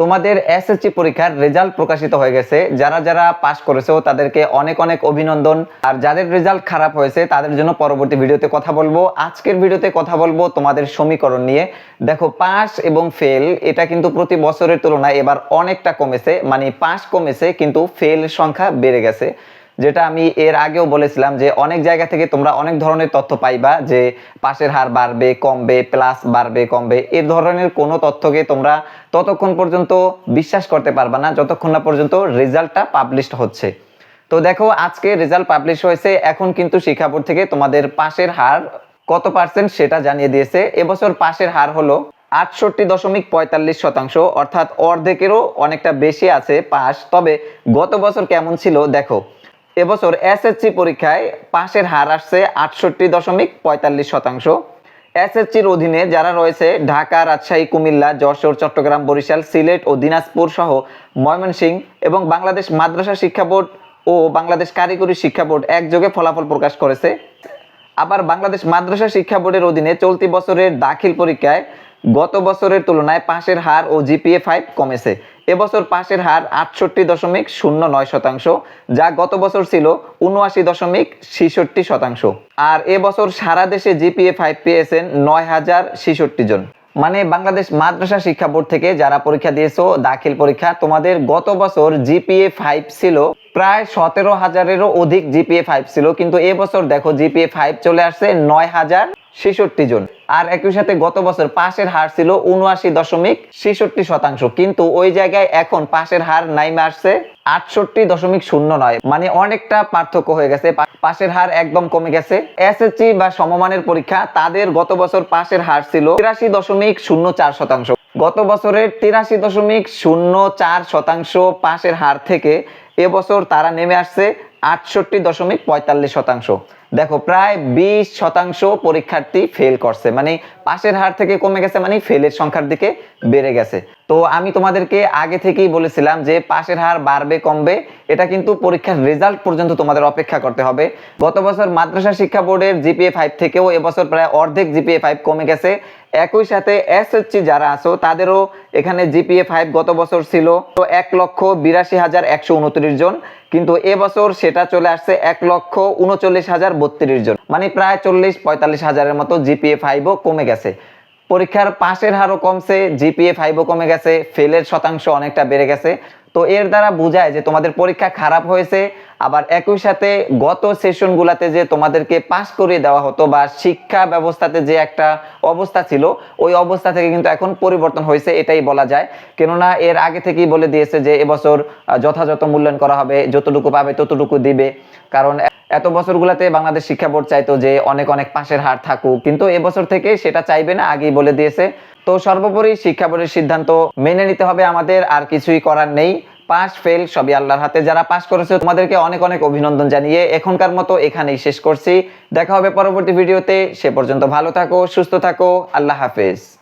তোমাদের এসএসসি পরীক্ষার রেজাল্ট প্রকাশিত হয়ে গেছে। যারা যারা পাশ করেছে, তাদেরকে অনেক অনেক অভিনন্দন। আর যাদের রেজাল্ট খারাপ হয়েছে, তাদের জন্য পরবর্তী ভিডিওতে কথা বলব। আজকের ভিডিওতে কথা বলব তোমাদের সমীকরণ নিয়ে। দেখো পাস এবং ফেল এটা কিন্তু প্রতি বছরের তুলনায় এবার অনেকটা কমেছে। মানে পাস কমেছে, কিন্তু ফেল সংখ্যা বেড়ে গেছে। যেটা আমি এর আগেও বলেছিলাম যে অনেক জায়গা থেকে তোমরা অনেক ধরনের তথ্য পাইবা যে পাশের হার বাড়বে, কমবে প্লাস বাড়বে, কমবে। এ ধরনের কোনো তথ্যকে তোমরা ততক্ষণ পর্যন্ত বিশ্বাস করতে পারবা না, যতক্ষণ না পর্যন্ত রেজাল্টটা পাবলিশড হচ্ছে। তো দেখো, আজকে রেজাল্ট পাবলিশ হয়েছে, এখন কিন্তু শিক্ষা বোর্ড থেকে তোমাদের পাশের হার কত পার্সেন্ট সেটা জানিয়ে দিয়েছে। এবছর পাশের হার হলো আটষট্টি দশমিক পঁয়তাল্লিশ শতাংশ, অর্থাৎ অর্ধেকেরও অনেকটা বেশি আছে পাস তবে গত বছর কেমন ছিল? দেখো এবছর এসএসসি পরীক্ষায় পাশের হার আসছে আটষট্টি দশমিক পঁয়তাল্লিশ শতাংশ। এসএসসির অধীনে যারা রয়েছে, ঢাকা, রাজশাহী, কুমিল্লা, যশোর, চট্টগ্রাম, বরিশাল, সিলেট ও দিনাজপুর সহ ময়মনসিংহ এবং বাংলাদেশ মাদ্রাসা শিক্ষা বোর্ড ও বাংলাদেশ কারিগরি শিক্ষা বোর্ড একযোগে ফলাফল প্রকাশ করেছে। আবার বাংলাদেশ মাদ্রাসা শিক্ষা বোর্ডের অধীনে চলতি বছরের দাখিল পরীক্ষায় গত বছরের তুলনায় পাশের হার ও জিপিএ ফাইভ কমেছে। এবছর পাশের হার আটষট্টি দশমিক শূন্য নয় শতাংশ, যা গত বছর ছিল উনআশি দশমিক ছেষট্টি শতাংশ। আর এবছর সারা দেশে জিপিএ, ফাইভ পেয়েছেন নয় হাজার ছেষট্টি জন। মানে বাংলাদেশ মাদ্রাসা শিক্ষা বোর্ড থেকে যারা পরীক্ষা দিয়েছ, দাখিল পরীক্ষা, তোমাদের গত বছর জিপিএ ফাইভ ছিল, প্রায় সতেরো হাজারেরও অধিক জিপিএ ফাইভ ছিল। কিন্তু এবছর দেখো জিপিএ ফাইভ চলে আসছে নয় হাজার ছেষট্টি জন। আর একই সাথে গত বছর পাশের হার ছিল উনআশি দশমিক ছেষট্টি শতাংশ। কিন্তু ওই জায়গায় এখন পাশের হার নাইমে আসছে আটষট্টি দশমিক শূন্য নয়। মানে অনেকটা পার্থক্য হয়ে গেছে। পাশের হার একদম কমে গেছে। এসএসসি বা সমমানের পরীক্ষা তাদের গত বছর পাশের হার ছিল তিরাশি দশমিক শূন্য চার শতাংশ। গত বছরের তিরাশি দশমিক শূন্য চার শতাংশ পাশের হার থেকে এবছর তারা নেমে আসছে আটষট্টি দশমিক পঁয়তাল্লিশ শতাংশ। দেখো, প্রায় বিশ শতাংশ পরীক্ষার্থী ফেল করছে মানে পাশের হার থেকে কমে গেছে মানে ফেলের সংখ্যার দিকে বেড়ে গেছে। তো আমি তোমাদেরকে আগে থেকেই বলেছিলাম যে পাশের হার বাড়বে, কমবে, এটা কিন্তু পরীক্ষার রেজাল্ট পর্যন্ত তোমাদের অপেক্ষা করতে হবে। গত বছর মাদ্রাসা শিক্ষা বোর্ডের জিপিএ ফাইভ থেকেও এবছর প্রায় অর্ধেক জিপিএ ফাইভ কমে গেছে। একই সাথে এসএসসি যারা আছো, তাদেরও এখানে জিপিএ ফাইভ গত বছর ছিল, তো এক লক্ষ বিরাশি হাজার একশো উনত্রিশ জন। কিন্তু এবছর সেটা চলে আসছে এক লক্ষ উনচল্লিশ হাজার বত্রিশ জন। মানে প্রায় চল্লিশ, পঁয়তাল্লিশ হাজারের মতো জিপিএ ফাইভও কমে গেছে। পরীক্ষার পাশের হারও কমছে জিপিএ ফাইভও কমে গেছে ফেলের শতাংশ অনেকটা বেড়ে গেছে। তো এর দ্বারা বোঝায় যে তোমাদের পরীক্ষা খারাপ হয়েছে, আবার একই সাথে গত সেশনগুলোতে যে তোমাদেরকে পাস করিয়ে দেওয়া হতো বা শিক্ষা ব্যবস্থাতে যে একটা অবস্থা ছিল, ওই অবস্থা থেকে কিন্তু এখন পরিবর্তন হয়েছে, এটাই বলা যায়। কেননা এর আগে থেকেই বলে দিয়েছে যে এবছর যথাযথ মূল্যায়ন করা হবে, যতটুকু পাবে ততটুকু দিবে। কারণ এত বছরগুলোতে বাংলাদেশ শিক্ষা বোর্ড চাইতো যে অনেক অনেক পাশের হার থাকুক, কিন্তু এবছর থেকে সেটা চাইবে না, আগেই বলে দিয়েছে। তো সর্বোপরি শিক্ষা বোর্ডের সিদ্ধান্ত মেনে নিতে হবে আমাদের, আর কিছুই করার নেই। পাস, ফেল, সবই আল্লাহর হাতে। যারা পাস করেছে, তোমাদেরকে অনেক অনেক অভিনন্দন জানিয়ে এখনকার মতো এখানেই শেষ করছি। দেখা হবে পরবর্তী ভিডিওতে। সে পর্যন্ত ভালো থাকো, সুস্থ থাকো, আল্লাহ হাফেজ।